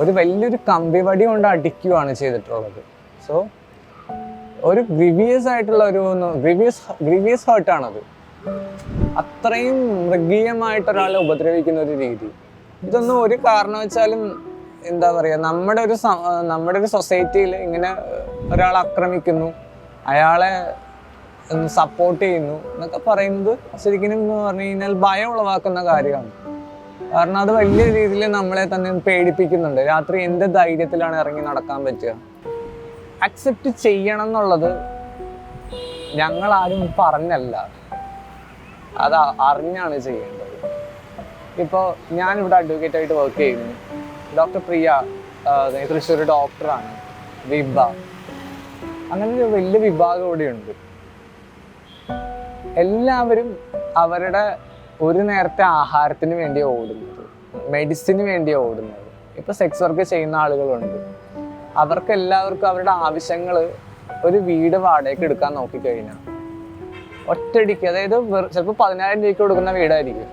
ഒരു വലിയൊരു കമ്പിവടി കൊണ്ട് അടിക്കുകയാണ് ചെയ്തിട്ടുള്ളത്. സോ ഒരു ഗ്രിവിയസ് ആയിട്ടുള്ള ഒരു ഗ്രിവിയസ് ഗ്രിവിയസ് ഹേർട്ടാണത് അത്രയും മൃഗീയമായിട്ട് ഒരാളെ ഉപദ്രവിക്കുന്ന ഒരു രീതി. ഇതൊന്നും ഒരു കാരണം വെച്ചാലും എന്താ പറയുക നമ്മുടെ ഒരു നമ്മുടെ ഒരു സൊസൈറ്റിയിൽ ഇങ്ങനെ ഒരാൾ ആക്രമിക്കുന്നു അയാളെ സപ്പോർട്ട് ചെയ്യുന്നു എന്നൊക്കെ പറയുന്നത് ശരിക്കും പറഞ്ഞു കഴിഞ്ഞാൽ ഭയം ഉളവാക്കുന്ന കാര്യമാണ്. കാരണം അത് വലിയ രീതിയിൽ നമ്മളെ തന്നെ പേടിപ്പിക്കുന്നുണ്ട്. രാത്രി എന്ത് ധൈര്യത്തിലാണ് ഇറങ്ങി നടക്കാൻ പറ്റുക? അക്സെപ്റ്റ് ചെയ്യണം എന്നുള്ളത് ഞങ്ങൾ ആരും പറഞ്ഞല്ല. അത് അറിഞ്ഞാണ് ചെയ്യേണ്ടത്. ഇപ്പോൾ ഞാനിവിടെ അഡ്വക്കേറ്റ് ആയിട്ട് വർക്ക് ചെയ്യുന്നു. ഡോക്ടർ പ്രിയ തൃശ്ശൂർ ഡോക്ടറാണ് വിഭ. അങ്ങനെ ഒരു വലിയ വിഭാഗം ഇവിടെയുണ്ട്. എല്ലാവരും അവരുടെ ഒരു നേരത്തെ ആഹാരത്തിന് വേണ്ടി ഓടുന്നത് മെഡിസിന് വേണ്ടി ഓടുന്നത്. ഇപ്പൊ സെക്സ് വർക്ക് ചെയ്യുന്ന ആളുകളുണ്ട്. അവർക്ക് എല്ലാവർക്കും അവരുടെ ആവശ്യങ്ങൾ ഒരു വീട് വാടകയ്ക്ക് എടുക്കാൻ നോക്കിക്കഴിഞ്ഞാൽ ഒറ്റടിക്ക് അതായത് ചിലപ്പോൾ പതിനായിരം രൂപയ്ക്ക് കൊടുക്കുന്ന വീടായിരിക്കും.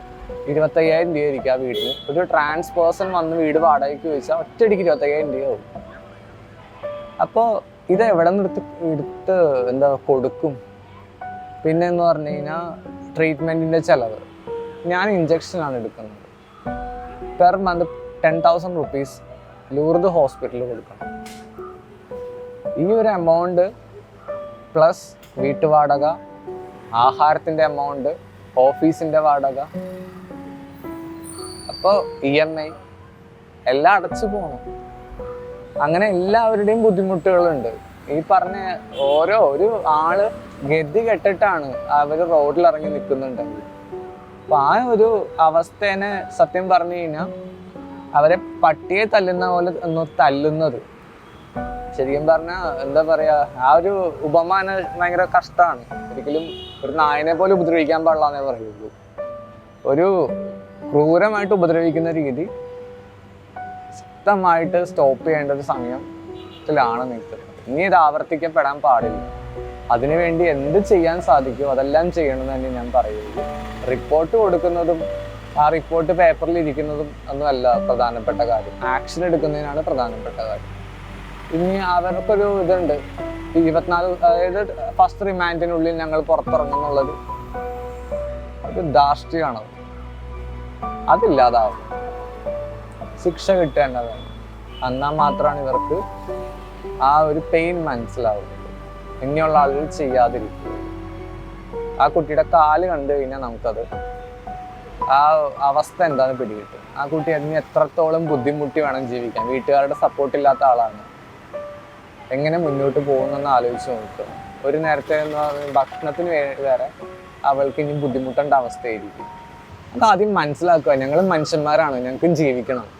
ഇരുപത്തയ്യായിരം രൂപ ആയിരിക്കും ആ വീട്ടിൽ ഒരു ട്രാൻസ് പേഴ്സൺ വന്ന് വീട് വാടകയ്ക്ക് ചോദിച്ചാൽ ഒറ്റടിക്ക് ഇരുപത്തയ്യായിരം രൂപയാവും അപ്പോൾ ഇത് എവിടെ നിന്ന് എടുത്ത് എടുത്ത് എന്താ കൊടുക്കും? പിന്നെ എന്ന് പറഞ്ഞു കഴിഞ്ഞാൽ ട്രീറ്റ്മെന്റിന്റെ ചിലവ്. ഞാൻ ഇഞ്ചക്ഷനാണ് എടുക്കുന്നത്. Per month ten thousand rupees Lourdes ഹോസ്പിറ്റലിൽ കൊടുക്കണം. ഈ ഒരു എമൗണ്ട് പ്ലസ് വീട്ടുവാടക ആഹാരത്തിന്റെ എമൗണ്ട് ഓഫീസിന്റെ വാടക അപ്പോൾ ഇ എം ഐ എല്ലാം അടച്ചു പോകണം അങ്ങനെ എല്ലാവരുടെയും ബുദ്ധിമുട്ടുകളുണ്ട്. ഈ പറഞ്ഞ ഓരോ ഒരു ആൾ ഗതി കെട്ടിട്ടാണ് അവർ റോഡിൽ ഇറങ്ങി നിൽക്കുന്നുണ്ടെങ്കിൽ. അപ്പൊ ആ ഒരു അവസ്ഥേനെ സത്യം പറഞ്ഞു കഴിഞ്ഞാൽ അവരെ പട്ടിയെ തല്ലുന്ന പോലെ ഒന്ന് തല്ലുന്നത്. ശരിക്കും പറഞ്ഞാൽ എന്താ പറയാ ആ ഒരു ഉപമാന ഭയങ്കര കഷ്ടമാണ് ഒരിക്കലും ഒരു നായനെ പോലെ ഉപദ്രവിക്കാൻ പാടില്ലെന്നേ പറയുള്ളൂ. ഒരു ക്രൂരമായിട്ട് ഉപദ്രവിക്കുന്ന രീതി ശക്തമായിട്ട് സ്റ്റോപ്പ് ചെയ്യേണ്ട ഒരു സമയത്തിലാണ് നിൽക്കുന്നത്. ഇനി ഇത് ആവർത്തിക്കപ്പെടാൻ പാടില്ല. അതിനുവേണ്ടി എന്ത് ചെയ്യാൻ സാധിക്കുമോ അതെല്ലാം ചെയ്യണമെന്ന് തന്നെ ഞാൻ പറയുള്ളൂ. റിപ്പോർട്ട് കൊടുക്കുന്നതും ആ റിപ്പോർട്ട് പേപ്പറിൽ ഇരിക്കുന്നതും ഒന്നുമല്ല പ്രധാനപ്പെട്ട കാര്യം. ആക്ഷൻ എടുക്കുന്നതിനാണ് പ്രധാനപ്പെട്ട കാര്യം. ഇനി അവർക്കൊരു ഇതുണ്ട്. ഇരുപത്തിനാല് അതായത് ഫസ്റ്റ് റിമാൻഡിനുള്ളിൽ ഞങ്ങൾ പുറത്തിറങ്ങുന്നുള്ളത് ഒരു ധാർഷ്ട്യമാണ്? അതില്ലാതാവും. ശിക്ഷ കിട്ടേണ്ടതാണ്. എന്നാൽ മാത്രമാണ് ഇവർക്ക് ആ ഒരു പെയിൻ മനസ്സിലാവുന്നത് ഇനിയുള്ള ആളുകൾ ചെയ്യാതിരിക്കുക. ആ കുട്ടിയുടെ കാൽ കണ്ടു കഴിഞ്ഞാൽ നമുക്കത് ആ അവസ്ഥ എന്താണെന്ന് പിടികിട്ടും ആ കുട്ടി അതിന് എത്രത്തോളം ബുദ്ധിമുട്ടി വേണം ജീവിക്കാൻ? വീട്ടുകാരുടെ സപ്പോർട്ട് ഇല്ലാത്ത ആളാണ്. എങ്ങനെ മുന്നോട്ട് പോകുന്നെന്ന് ആലോചിച്ച് നോക്കുക. ഒരു നേരത്തെ എന്ന് പറഞ്ഞാൽ ഭക്ഷണത്തിന് വേറെ അവൾക്ക് ഇനി ബുദ്ധിമുട്ടേണ്ട അവസ്ഥയായിരിക്കും. അത് ആദ്യം മനസ്സിലാക്കുക. ഞങ്ങൾ മനുഷ്യന്മാരാണ്. ഞങ്ങൾക്കും ജീവിക്കണം.